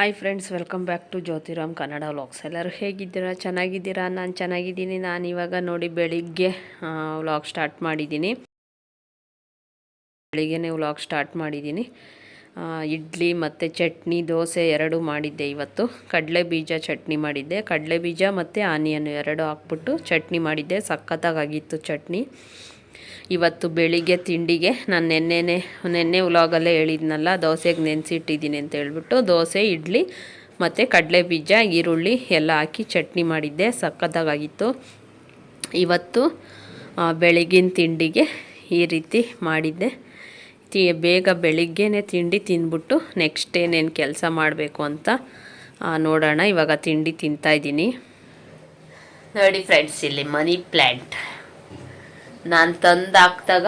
Hi friends welcome back to Jyothiram Kannada vlogs ಎಲ್ಲರೂ ಹೇಗಿದ್ದೀರಾ? ಚೆನ್ನಾಗಿದ್ದೀರಾ? ನಾನು ಚೆನ್ನಾಗಿದ್ದೀನಿ. ನಾನು ಇವಾಗ ನೋಡಿ ಬೆಳಿಗ್ಗೆ ವ್ಲಾಗ್ ಸ್ಟಾರ್ಟ್ ಮಾಡಿದ್ದೀನಿ. ಬೆಳಿಗ್ಗೆ ವ್ಲಾಗ್ ಸ್ಟಾರ್ಟ್ ಮಾಡಿದ್ದೀನಿ. ಇಡ್ಲಿ ಮತ್ತು ಚಟ್ನಿ, ದೋಸೆ ಎರಡು ಮಾಡಿದ್ದೆ ಇವತ್ತು. ಕಡಲೆ ಬೀಜ ಚಟ್ನಿ ಮಾಡಿದ್ದೆ. ಕಡಲೆ ಬೀಜ ಮತ್ತು ಆನಿಯನ್ ಎರಡು ಹಾಕ್ಬಿಟ್ಟು ಚಟ್ನಿ ಮಾಡಿದ್ದೆ. ಸಖತ್ತಾಗಿತ್ತು ಚಟ್ನಿ. ಇವತ್ತು ಬೆಳಿಗ್ಗೆ ತಿಂಡಿಗೆ ನಾನು ನೆನ್ನೆನೆ, ನೆನ್ನೆ ಉಲಾಗಲ್ಲೇ ಹೇಳಿದ್ನಲ್ಲ, ದೋಸೆಗೆ ನೆನೆಸಿಟ್ಟಿದ್ದೀನಿ ಅಂತ ಹೇಳ್ಬಿಟ್ಟು ದೋಸೆ, ಇಡ್ಲಿ ಮತ್ತು ಕಡಲೆ ಬೀಜ ಈರುಳ್ಳಿ ಎಲ್ಲ ಹಾಕಿ ಚಟ್ನಿ ಮಾಡಿದ್ದೆ ಸಕ್ಕತ್ತಾಗಿತ್ತು ಇವತ್ತು ಬೆಳಗಿನ ತಿಂಡಿಗೆ ಈ ರೀತಿ ಮಾಡಿದ್ದೆ. ತಿ, ಬೇಗ ಬೆಳಿಗ್ಗೆನೇ ತಿಂಡಿ ತಿಂದ್ಬಿಟ್ಟು ನೆಕ್ಸ್ಟ್ ಏನೇನು ಕೆಲಸ ಮಾಡಬೇಕು ಅಂತ ನೋಡೋಣ. ಇವಾಗ ತಿಂಡಿ ತಿಂತಾಯಿದ್ದೀನಿ ನೋಡಿ ಫ್ರೆಂಡ್ಸ್, ಇಲ್ಲಿ ಮನಿ ಪ್ಲ್ಯಾಂಟ್ ನಾನು ತಂದು ಹಾಕ್ದಾಗ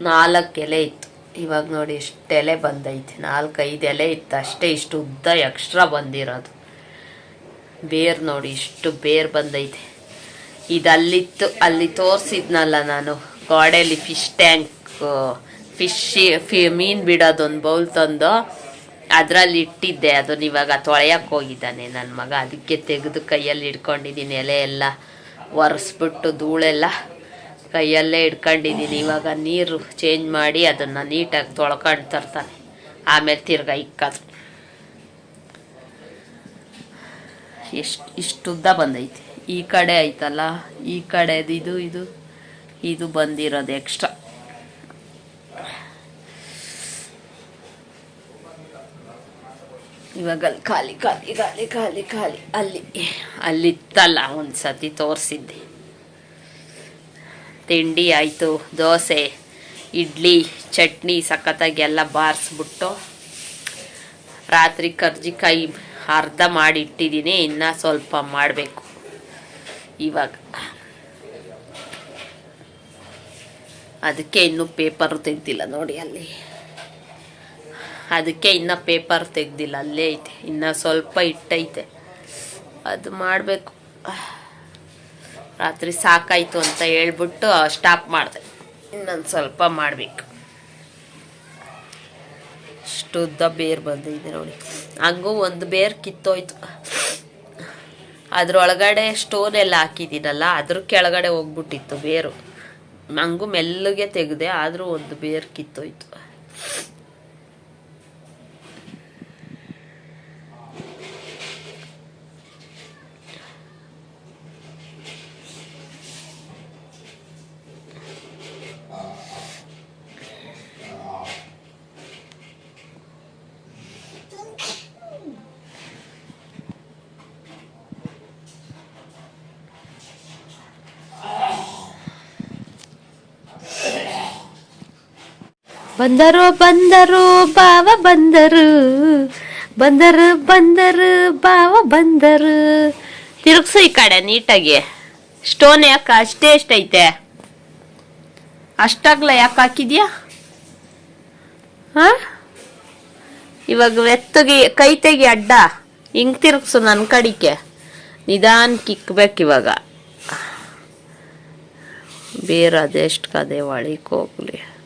ನಾಲ್ಕು ಎಲೆ ಇತ್ತು. ಇವಾಗ ನೋಡಿ ಎಷ್ಟು ಎಲೆ ಬಂದೈತೆ. ನಾಲ್ಕೈದು ಎಲೆ ಇತ್ತು. ಅಷ್ಟೇ ಇಷ್ಟು ಉದ್ದ ಎಕ್ಸ್ಟ್ರಾ ಬಂದಿರೋದು. ಬೇರು ನೋಡಿ ಇಷ್ಟು ಬೇರು ಬಂದೈತೆ. ಇದು ಅಲ್ಲಿತ್ತು ಅಲ್ಲಿ ತೋರಿಸಿದ್ನಲ್ಲ ನಾನು. ಗೋಡೆಯಲ್ಲಿ ಫಿಶ್ ಟ್ಯಾಂಕ್, ಫಿಶ್, ಫಿ, ಮೀನು ಬಿಡೋದೊಂದು ಬೌಲ್ ತಂದು ಅದರಲ್ಲಿ ಇಟ್ಟಿದ್ದೆ. ಅದನ್ನ ಇವಾಗ ತೊಳೆಯಕ್ಕೆ ಹೋಗಿದ್ದಾನೆ ನನ್ನ ಮಗ. ಅದಕ್ಕೆ ತೆಗೆದು ಕೈಯಲ್ಲಿ ಹಿಡ್ಕೊಂಡಿದ್ದೀನಿ ಎಲೆ ಎಲ್ಲ ಒರೆಸ್ಬಿಟ್ಟು ಧೂಳೆಲ್ಲ ಕೈಯಲ್ಲೇ ಇಟ್ಕೊಂಡಿದ್ದೀನಿ. ಇವಾಗ ನೀರು ಚೇಂಜ್ ಮಾಡಿ ಅದನ್ನು ನೀಟಾಗಿ ತೊಳ್ಕೊಂಡು ತರ್ತಾನೆ. ಆಮೇಲೆ ತಿರ್ಗಾ ಇಕ್ಕೋದು. ಎಷ್ಟು ಇಷ್ಟುದ್ದ ಬಂದೈತೆ. ಈ ಕಡೆ ಐತಲ್ಲ, ಈ ಕಡೆದು ಇದು ಇದು ಇದು ಬಂದಿರೋದು ಎಕ್ಸ್ಟ್ರಾ ಇವಾಗ ಅಲ್ಲಿ ಖಾಲಿ ಖಾಲಿ ಖಾಲಿ ಖಾಲಿ ಖಾಲಿ. ಅಲ್ಲಿ ಅಲ್ಲಿತ್ತಲ್ಲ ಒಂದು ಸತಿ ತೋರಿಸಿದ್ದೆ. ತಿಂಡಿ ಆಯಿತು, ದೋಸೆ, ಇಡ್ಲಿ, ಚಟ್ನಿ ಸಖತ್ತಾಗಿ ಎಲ್ಲ ಬಾರಿಸ್ಬಿಟ್ಟು ರಾತ್ರಿ ಕರ್ಜಿಕಾಯಿ ಅರ್ಧ ಮಾಡಿಟ್ಟಿದ್ದೀನಿ, ಇನ್ನು ಸ್ವಲ್ಪ ಮಾಡಬೇಕು. ಇವಾಗ ಅದಕ್ಕೆ ಇನ್ನೂ ಪೇಪರ್ ತೆಗ್ದಿಲ್ಲ ನೋಡಿ ಅಲ್ಲಿ. ಅದಕ್ಕೆ ಇನ್ನು ಪೇಪರ್ ತೆಗ್ದಿಲ್ಲ, ಅಲ್ಲೇ ಐತೆ, ಇನ್ನು ಸ್ವಲ್ಪ ಇಟ್ಟೈತೆ. ಅದು ಮಾಡಬೇಕು. ರಾತ್ರಿ ಸಾಕಾಯಿತು ಅಂತ ಹೇಳ್ಬಿಟ್ಟು ಸ್ಟಾಪ್ ಮಾಡಿದೆ. ಇನ್ನೊಂದು ಸ್ವಲ್ಪ ಮಾಡಬೇಕು. ಇಷ್ಟು ಬೇರ್ ಬೇರು ಬಂದಿದೆ ನೋಡಿ. ಹಂಗೂ ಒಂದು ಬೇರು ಕಿತ್ತೋಯ್ತು. ಅದ್ರೊಳಗಡೆ ಸ್ಟೋನ್ ಎಲ್ಲ ಹಾಕಿದ್ದೀನಲ್ಲ, ಅದ್ರ ಕೆಳಗಡೆ ಹೋಗ್ಬಿಟ್ಟಿತ್ತು ಬೇರು. ಹಂಗೂ ಮೆಲ್ಲಗೆ ತೆಗೆದೆ, ಆದರೂ ಒಂದು ಬೇರು ಕಿತ್ತೋಯ್ತು. ಬಂದರು ಬಂದರು ಬಾವ ಬಂದರು. ಬಂದರು ಬಂದರು ಬಾವ ಬಂದರು. ತಿರುಗ್ಸು ಈ ಕಡೆ ನೀಟಾಗಿ. ಸ್ಟೋನ್ ಯಾಕೆ? ಅಷ್ಟೇ ಎಷ್ಟೈತೆ? ಅಷ್ಟಾಗ್ಲ ಯಾಕೆ ಹಾಕಿದ್ಯಾ? ಹಾ ಇವಾಗ ವೆತ್ತಗೆ ಕೈ ತೆಗಿ ಅಡ್ಡ. ಹಿಂಗ್ ತಿರುಗ್ಸು ನನ್ನ ಕಡಿಕೆ ನಿಧಾನ ಕಿಕ್ಬೇಕು ಇವಾಗ. ಬೇರೆ ಅದೆಷ್ಟು ಕದೆ ಒಳಿಕ್ ಹೋಗ್ಲಿ.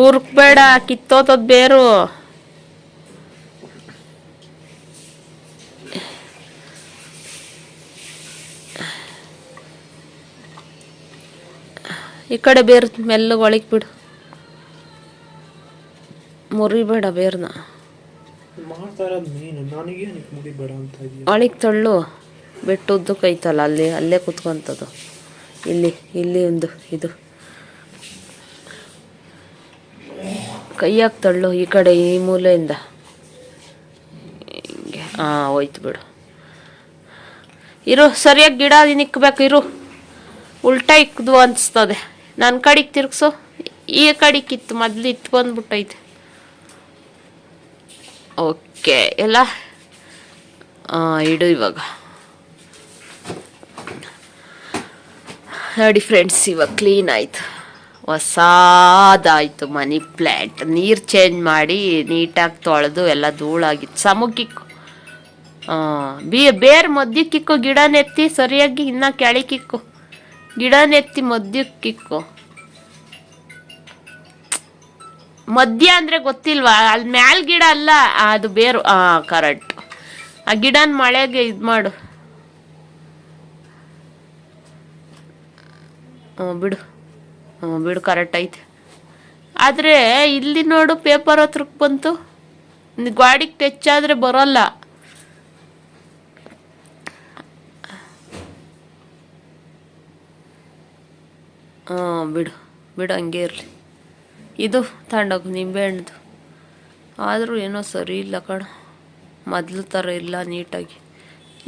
ತೂರ್ಕ್ಬೇಡ ಕಿತ್ತೋತದ್ ಬೇರು. ಈ ಕಡೆ ಬೇರು ಮೆಲ್ಲ ಒಳಗೆ ಬಿಡು. ಮುರಿಬೇಡ ಬೇರ್ನ. ಒಳಗ್ ತಳ್ಳು. ಬೆಟ್ಟುದ್ದಕ್ಕೆ ಕೈತಲ್ಲ ಅಲ್ಲಿ ಅಲ್ಲೇ ಕುತ್ಕೊಂತದ್ದು. ಇಲ್ಲಿ ಇಲ್ಲಿ ಒಂದು ಇದು. ಕೈಯಾಗ ತಳ್ಳು ಈ ಕಡೆ, ಈ ಮೂಲೆಯಿಂದ. ಹಿಂಗೆ. ಹಾಂ ಹೋಯ್ತು ಬಿಡು. ಇರು, ಸರಿಯಾಗಿ ಗಿಡ ನಿಕ್ಬೇಕು, ಇರು. ಉಲ್ಟಾ ಇಕ್ಕದು ಅನಿಸ್ತದೆ. ನನ್ನ ಕಡೆಗೆ ತಿರ್ಗಿಸು. ಈ ಕಡೆಗೆ ಇತ್ತು, ಮೊದ್ಲು ಇತ್ತು, ಬಂದ್ಬಿಟ್ಟೈತೆ. ಓಕೆ, ಎಲ್ಲ? ಇಡು ಇವಾಗ. ನೋಡಿ ಫ್ರೆಂಡ್ಸ್ ಇವಾಗ ಕ್ಲೀನ್ ಆಯ್ತು. ಹೊಸಾದಾಯ್ತು ಮನಿ ಪ್ಲ್ಯಾಂಟ್ ನೀರು ಚೇಂಜ್ ಮಾಡಿ ನೀಟಾಗಿ ತೊಳೆದು ಎಲ್ಲ ಧೂಳಾಗಿತ್ತು. ಸಮುಕ್ಕಿಕ್ಕು ಬೇರೆ ಮದ್ಯಕ್ಕಿಕ್ಕು ಗಿಡ ನೆತ್ತಿ ಸರಿಯಾಗಿ ಇನ್ನ ಕೆಳಕಿಕ್ಕು ಗಿಡ ನೆತ್ತಿ ಮದ್ಯಕ್ಕಿಕ್ಕು ಮಧ್ಯ ಅಂದರೆ ಗೊತ್ತಿಲ್ವಾ? ಅಲ್ಲಿ ಮ್ಯಾಲ್ ಗಿಡ ಅಲ್ಲ, ಅದು ಬೇರು ಹಾಂ ಕರೆಕ್ಟ್ ಆ ಗಿಡನ ಮಳೆಗೆ ಇದು ಮಾಡು. ಹ್ಞೂ ಬಿಡು. ಬಿಡು ಕರೆಕ್ಟ್ ಐತೆ. ಆದರೆ ಇಲ್ಲಿ ನೋಡು ಪೇಪರ್ ಹತ್ರಕ್ಕೆ ಬಂತು. ಗಾಡಿಗೆ ಟಚ್ ಆದರೆ ಬರೋಲ್ಲ. ಹಾಂ ಬಿಡು ಬಿಡು, ಹಂಗೆ ಇರಲಿ. ಇದು ತಗೊಂಡೋಗು ನಿಂಬೆಹಣ್ಣದು ಆದರೂ ಏನೋ ಸರಿ ಇಲ್ಲ ಕಣ. ಮೊದಲು ಥರ ಇಲ್ಲ, ನೀಟಾಗಿ.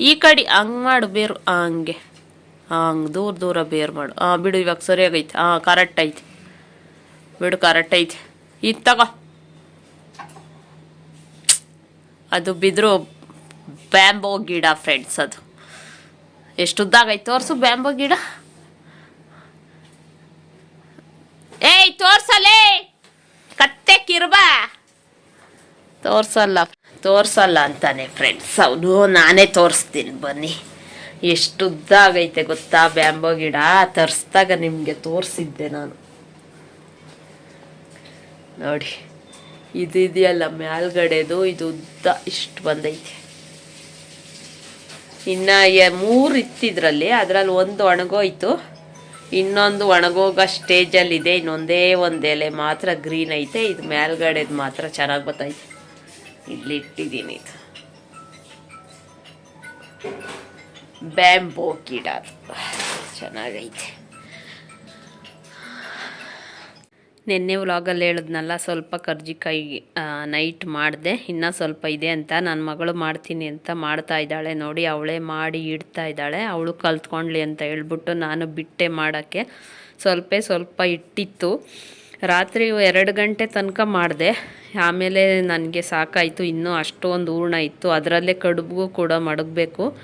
ಈ ಕಡೆ ಹಂಗೆ ಮಾಡು, ಬೇರು, ಹಂಗೆ. ಹಂಗೆ ದೂರ ದೂರ ಬೇರ್ ಮಾಡು. ಹಾಂ ಬಿಡು, ಇವಾಗ ಸರಿಯಾಗೈತೆ. ಹಾಂ ಕರೆಕ್ಟ್ ಐತೆ. ಬಿಡು ಕರೆಕ್ಟ್ ಐತೆ. ಇದು ತಗೋ. ಅದು ಬಿದ್ರು ಬ್ಯಾಂಬೋ ಗಿಡ ಫ್ರೆಂಡ್ಸ್ ಅದು. ಎಷ್ಟು ಉದ್ದಾಗೈತೆ ತೋರಿಸು ಬ್ಯಾಂಬೋ ಗಿಡ. ಏಯ್, ತೋರ್ಸಲೇ. ಕತ್ತೆ ಕಿರ್ಬಾ. ತೋರ್ಸಲ್ಲ. ತೋರ್ಸಲ್ಲ ಅಂತಾನೆ ಫ್ರೆಂಡ್ಸ್ ಅವನು ನಾನೇ ತೋರಿಸ್ತೀನಿ, ಬನ್ನಿ. ಎಷ್ಟು ಉದ್ದ ಆಗೈತೆ ಗೊತ್ತಾ ಬ್ಯಾಂಬೋ ಗಿಡ? ತರಿಸ್ದಾಗ ನಿಮಗೆ ತೋರಿಸಿದ್ದೆ ನಾನು. ನೋಡಿ, ಇದು ಇದೆಯಲ್ಲ ಮ್ಯಾಲ್ಗಡೆದು, ಇದು ಉದ್ದ ಇಷ್ಟು ಬಂದೈತೆ. ಇನ್ನ ಮೂರು ಇತ್ತಿದ್ರಲ್ಲಿ, ಅದರಲ್ಲಿ ಒಂದು ಒಣಗೋಯ್ತು. ಇನ್ನೊಂದು ಒಣಗೋಗೋ ಸ್ಟೇಜಲ್ಲಿದೆ, ಇನ್ನೊಂದೇ ಒಂದು ಎಲೆ ಮಾತ್ರ ಗ್ರೀನ್ ಐತೆ, ಇದು ಮೇಲ್ಗಡೆದು ಮಾತ್ರ ಚೆನ್ನಾಗಿ ಬರ್ತೈತೆ ಇಲ್ಲಿ ಇಟ್ಟಿದ್ದೀನಿ ಇದು. ಬ್ಯಾಂಬೋ ಗಿಡ. ಚೆನ್ನಾಗೈತೆ. ನಿನ್ನೆ ವ್ಲಾಗಲ್ಲಿ ಹೇಳಿದ್ನಲ್ಲ, ಸ್ವಲ್ಪ ಕರ್ಜಿಕಾಯಿ ನೈಟ್ ಮಾಡಿದೆ. ಇನ್ನೂ ಸ್ವಲ್ಪ ಇದೆ ಅಂತ. ನನ್ನ ಮಗಳು ಮಾಡ್ತೀನಿ ಅಂತ ಮಾಡ್ತಾ ಇದ್ದಾಳೆ ನೋಡಿ. ಅವಳೇ ಮಾಡಿ ಇಡ್ತಾ ಇದ್ದಾಳೆ. ಅವಳು ಕಲ್ತ್ಕೊಂಡ್ಲಿ ಅಂತ ಹೇಳ್ಬಿಟ್ಟು ನಾನು ಬಿಟ್ಟೆ ಮಾಡೋಕ್ಕೆ ಸ್ವಲ್ಪ ಸ್ವಲ್ಪ ಇಟ್ಟಿತ್ತು. ರಾತ್ರಿ ಎರಡು ಗಂಟೆ ತನಕ ಮಾಡಿದೆ. ಆಮೇಲೆ ನನಗೆ ಸಾಕಾಯಿತು. ಇನ್ನೂ ಅಷ್ಟೊಂದು ಹೂರ್ಣ ಇತ್ತು. ಅದರಲ್ಲೇ ಕಡುಬು ಕೂಡ ಮಡಗಬೇಕು.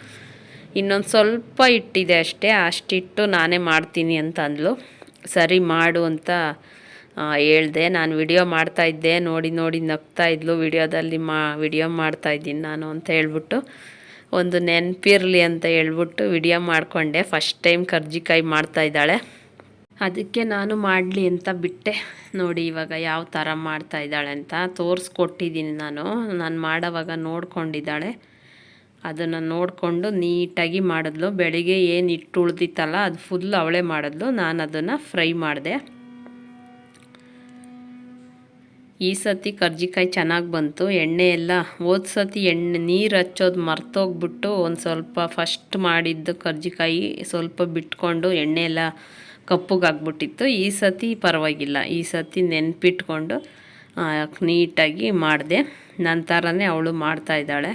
ಇನ್ನೊಂದು ಸ್ವಲ್ಪ ಇಟ್ಟಿದೆ ಅಷ್ಟೇ, ಅಷ್ಟಿಟ್ಟು ನಾನೇ ಮಾಡ್ತೀನಿ ಅಂತ ಅಂದ್ಲು ಸರಿ ಮಾಡು ಅಂತ ಹೇಳ್ದೆ. ನಾನು ವಿಡಿಯೋ ಮಾಡ್ತಾಯಿದ್ದೆ ನೋಡಿ ನೋಡಿ ನಗ್ತಾ ಇದ್ಲು. ವಿಡಿಯೋದಲ್ಲಿ ಮಾ, ವಿಡಿಯೋ ಮಾಡ್ತಾಯಿದ್ದೀನಿ ನಾನು ಅಂತ ಹೇಳ್ಬಿಟ್ಟು ಒಂದು ನೆನಪಿರಲಿ ಅಂತ ಹೇಳ್ಬಿಟ್ಟು ವಿಡಿಯೋ ಮಾಡಿಕೊಂಡೆ. ಫಸ್ಟ್ ಟೈಮ್ ಕರ್ಜಿಕಾಯಿ ಮಾಡ್ತಾಯಿದ್ದಾಳೆ ಅದಕ್ಕೆ ನಾನು ಮಾಡಲಿ ಅಂತ ಬಿಟ್ಟೆ. ನೋಡಿ ಇವಾಗ ಯಾವ ಥರ ಮಾಡ್ತಾ ಇದ್ದಾಳೆ ಅಂತ ತೋರಿಸ್ಕೊಟ್ಟಿದ್ದೀನಿ ನಾನು. ನಾನು ಮಾಡೋವಾಗ ನೋಡ್ಕೊಂಡಿದ್ದಾಳೆ. ಅದನ್ನು ನೋಡಿಕೊಂಡು ನೀಟಾಗಿ ಮಾಡಿದ್ಲು. ಬೆಳಿಗ್ಗೆ ಏನು ಇಟ್ಟು ಉಳ್ದಿತ್ತಲ್ಲ, ಅದು ಫುಲ್ ಅವಳೆ ಮಾಡಿದ್ಲು. ನಾನು ಅದನ್ನು ಫ್ರೈ ಮಾಡಿದೆ. ಈ ಸತಿ ಕರ್ಜಿಕಾಯಿ ಚೆನ್ನಾಗಿ ಬಂತು. ಎಣ್ಣೆ ಎಲ್ಲ, ಹೋದ ಸತಿ ಎಣ್ಣೆ, ನೀರು ಹಚ್ಚೋದು ಮರ್ತೋಗ್ಬಿಟ್ಟು ಒಂದು ಸ್ವಲ್ಪ ಫಸ್ಟ್ ಮಾಡಿದ್ದು ಕರ್ಜಿಕಾಯಿ ಸ್ವಲ್ಪ ಬಿಟ್ಕೊಂಡು ಎಣ್ಣೆ ಎಲ್ಲ ಕಪ್ಪಗಾಗ್ಬಿಟ್ಟಿತ್ತು ಈ ಸತಿ ಪರವಾಗಿಲ್ಲ. ಈ ಸತಿ ನೆನ್ಪಿಟ್ಕೊಂಡು ನೀಟಾಗಿ ಮಾಡಿದೆ. ನನ್ನ ಥರನೇ ಅವಳು ಮಾಡ್ತಾಯಿದ್ದಾಳೆ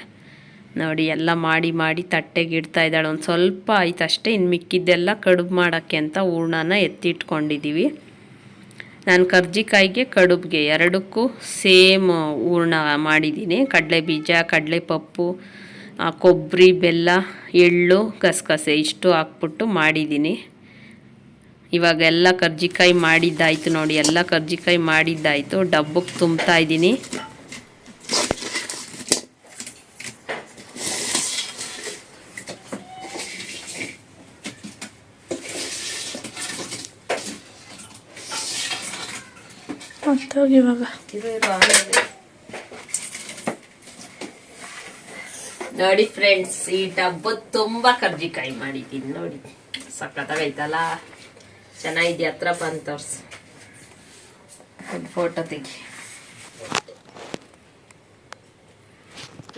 ನೋಡಿ, ಎಲ್ಲ ಮಾಡಿ ಮಾಡಿ ತಟ್ಟೆಗೆ ಇಡ್ತಾ ಇದ್ದಾಳೆ. ಒಂದು ಸ್ವಲ್ಪ ಆಯ್ತು ಅಷ್ಟೇ ಇನ್ನು ಮಿಕ್ಕಿದ್ದೆಲ್ಲ ಕಡುಬು ಮಾಡೋಕ್ಕೆ ಅಂತ ಹೂರ್ಣನ ಎತ್ತಿಟ್ಕೊಂಡಿದ್ದೀವಿ ನಾನು ಕರ್ಜಿಕಾಯಿಗೆ ಕಡುಬಿಗೆ ಎರಡಕ್ಕೂ ಸೇಮ್ ಹೂರ್ಣ ಮಾಡಿದ್ದೀನಿ. ಕಡಲೆ ಬೀಜ ಕಡಲೆ ಪಪ್ಪು ಕೊಬ್ಬರಿ ಬೆಲ್ಲ, ಎಳ್ಳು, ಗಸಗಸೆ ಇಷ್ಟು ಹಾಕ್ಬಿಟ್ಟು ಮಾಡಿದ್ದೀನಿ. ಇವಾಗ ಎಲ್ಲ ಕರ್ಜಿಕಾಯಿ ಮಾಡಿದ್ದಾಯಿತು ನೋಡಿ, ಎಲ್ಲ ಕರ್ಜಿಕಾಯಿ ಮಾಡಿದ್ದಾಯಿತು. ಡಬ್ಬಕ್ಕೆ ತುಂಬ್ತಾ ಇದ್ದೀನಿ. ಹೋಗಿ ಇವಾಗ. ನೋಡಿ ಫ್ರೆಂಡ್ಸ್ ಈ ಡಬ್ಬ ತುಂಬಾ ಕರ್ಜಿಕಾಯಿ ಮಾಡಿದ್ದೀನಿ ನೋಡಿ. ಸಖತ್ತಾಗೈತಲ್ಲ ಚೆನ್ನಾಗಿದೆ ಹತ್ರ ಬಂದು ತೋರ್ಸು. ಒಂದು ಫೋಟೋ ತೆಗಿ.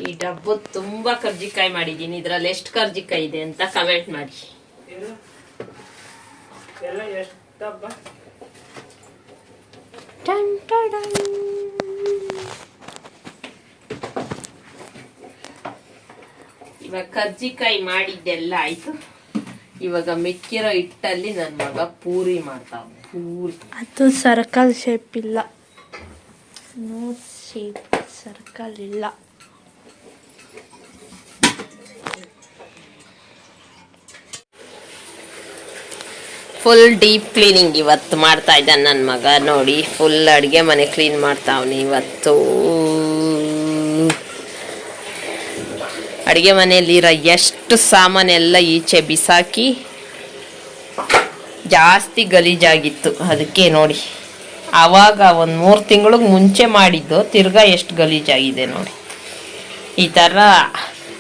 ಈ ಡಬ್ಬ ತುಂಬಾ ಕರ್ಜಿಕಾಯಿ ಮಾಡಿದ್ದೀನಿ. ಇದ್ರಲ್ಲಿ ಎಷ್ಟು ಕರ್ಜಿಕಾಯಿ ಇದೆ ಅಂತ ಕಮೆಂಟ್ ಮಾಡಿ. ಎಲ್ಲ ಟಡನ್. ಇವಾಗ ಕರ್ಜಿಕಾಯಿ ಮಾಡಿದ್ದೆಲ್ಲ ಆಯ್ತು. ಇವಾಗ ಮಿಕ್ಕಿರೋ ಹಿಟ್ಟಲ್ಲಿ ನನ್ನ ಮಗ ಪೂರಿ ಮಾಡ್ತಾವ ಪೂರಿ. ಅದು ಸರ್ಕಲ್ ಶೇಪ್ ಇಲ್ಲ. ನೋ ಶೇಪ್ ಸರ್ಕಲ್ ಇಲ್ಲ. ಫುಲ್ ಡೀಪ್ ಕ್ಲೀನಿಂಗ್ ಇವತ್ತು ಮಾಡ್ತಾ ಇದ್ದಾನೆ ನನ್ನ ಮಗ. ನೋಡಿ ಫುಲ್ ಅಡುಗೆ ಮನೆ ಕ್ಲೀನ್ ಮಾಡ್ತಾವನಿ ಇವತ್ತು. ಅಡುಗೆ ಮನೆಯಲ್ಲಿರೋ ಎಷ್ಟು ಸಾಮಾನೆಲ್ಲ ಈಚೆ ಬಿಸಾಕಿ ಜಾಸ್ತಿ ಗಲೀಜಾಗಿತ್ತು. ಅದಕ್ಕೆ ನೋಡಿ, ಆವಾಗ ಒಂದು ಮೂರು ತಿಂಗಳಿಗೆ ಮುಂಚೆ ಮಾಡಿದ್ದು ತಿರ್ಗಾ ಎಷ್ಟು ಗಲೀಜಾಗಿದೆ ನೋಡಿ. ಈ ಥರ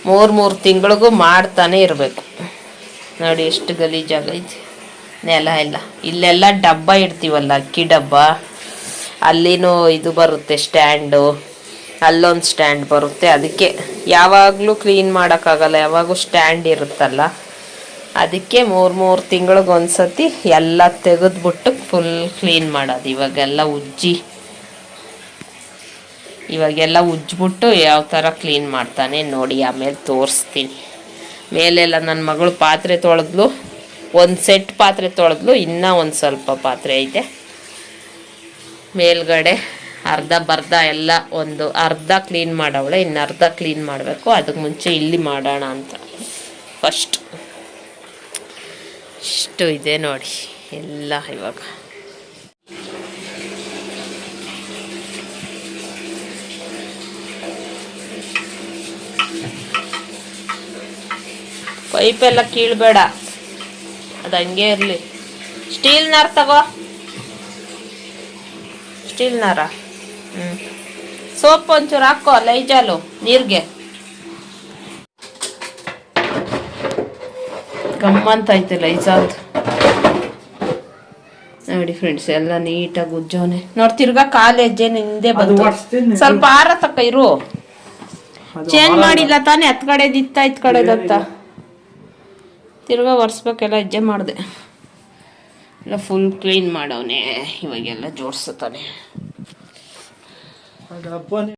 ಮೂರು ಮೂರು ತಿಂಗಳಿಗೂ ಮಾಡ್ತಾನೆ ಇರಬೇಕು. ನೋಡಿ, ಎಷ್ಟು ಗಲೀಜಾಗೈತೆ. ನೆಲ ಇಲ್ಲ. ಇಲ್ಲೆಲ್ಲ ಡಬ್ಬ ಇಡ್ತೀವಲ್ಲ, ಅಕ್ಕಿ ಡಬ್ಬ. ಅಲ್ಲಿನೂ ಇದು ಬರುತ್ತೆ ಸ್ಟ್ಯಾಂಡು. ಅಲ್ಲೊಂದು ಸ್ಟ್ಯಾಂಡ್ ಬರುತ್ತೆ. ಅದಕ್ಕೆ ಯಾವಾಗಲೂ ಕ್ಲೀನ್ ಮಾಡೋಕ್ಕಾಗಲ್ಲ. ಯಾವಾಗೂ ಸ್ಟ್ಯಾಂಡ್ ಇರುತ್ತಲ್ಲ. ಅದಕ್ಕೆ ಮೂರು ಮೂರು ತಿಂಗಳಿಗೆ ಒಂದ್ಸತಿ ಎಲ್ಲ ತೆಗೆದ್ಬಿಟ್ಟು ಫುಲ್ ಕ್ಲೀನ್ ಮಾಡೋದು. ಇವಾಗೆಲ್ಲ ಉಜ್ಜಿ. ಇವಾಗೆಲ್ಲ ಉಜ್ಜಿಬಿಟ್ಟು ಯಾವ ಥರ ಕ್ಲೀನ್ ಮಾಡ್ತಾನೆ ನೋಡಿ. ಆಮೇಲೆ ತೋರಿಸ್ತೀನಿ. ಮೇಲೆಲ್ಲ ನನ್ನ ಮಗಳು ಪಾತ್ರೆ ತೊಳೆದ್ಲು. ಒಂದು ಸೆಟ್ ಪಾತ್ರೆ ತೊಳೆದ್ಲು, ಇನ್ನೂ ಒಂದು ಸ್ವಲ್ಪ ಪಾತ್ರೆ ಐತೆ. ಮೇಲ್ಗಡೆ ಅರ್ಧ ಬರ್ಧ ಎಲ್ಲ ಒಂದು ಅರ್ಧ ಕ್ಲೀನ್ ಮಾಡವಳೆ, ಇನ್ನು ಅರ್ಧ ಕ್ಲೀನ್ ಮಾಡಬೇಕು. ಅದಕ್ಕೆ ಮುಂಚೆ ಇಲ್ಲಿ ಮಾಡೋಣ ಅಂತ. ಫಸ್ಟ್ ಇಷ್ಟು ಇದೆ ನೋಡಿ, ಎಲ್ಲ ಇವಾಗ. ಪೈಪೆಲ್ಲ ಕೀಳ್ಬೇಡ. ಅದು ಹಂಗೆ ಇರಲಿ. ಸ್ಟೀಲ್ ನಾರ್ ತಗೋ. ಸ್ಟೀಲ್ ನಾರ? ಹ್ಞೂ ಸೋಪ್ ಒಂಚೂರು ಹಾಕೋ ಲೈಜಾಲು ನೀರಿಗೆ. ಗಮ್ಮಂತ ಐತೆ ಲೈಜಾಲ್. ನೋಡಿ ಫ್ರೆಂಡ್ಸ್ ಎಲ್ಲ ನೀಟಾಗಿ ಉಜ್ಜೋನೆ. ನೋಡಿ ತಿರ್ಗಾ ಕಾಲೇಜೆ ಹಿಂದೆ ಬಂದು ಸ್ವಲ್ಪ ಆರ ತಕ್ಕ ಇರು. ಚೇಂಜ್. ಮಾಡಿಲ್ಲ ತಾನೇ ಹತ್ ಕಡೆದಿತ್ತ ಇತ್. ತಿರ್ಗಾ ಒರೆಸ್ಬೇಕೆಲ್ಲ ಹೆಜ್ಜೆ ಮಾಡಿದೆ. ಎಲ್ಲ ಫುಲ್ ಕ್ಲೀನ್ ಮಾಡವನೇ ಇವಾಗೆಲ್ಲ ಜೋಡಿಸ್ತಾನೆ ಅದು ಹಬ್ಬನೇ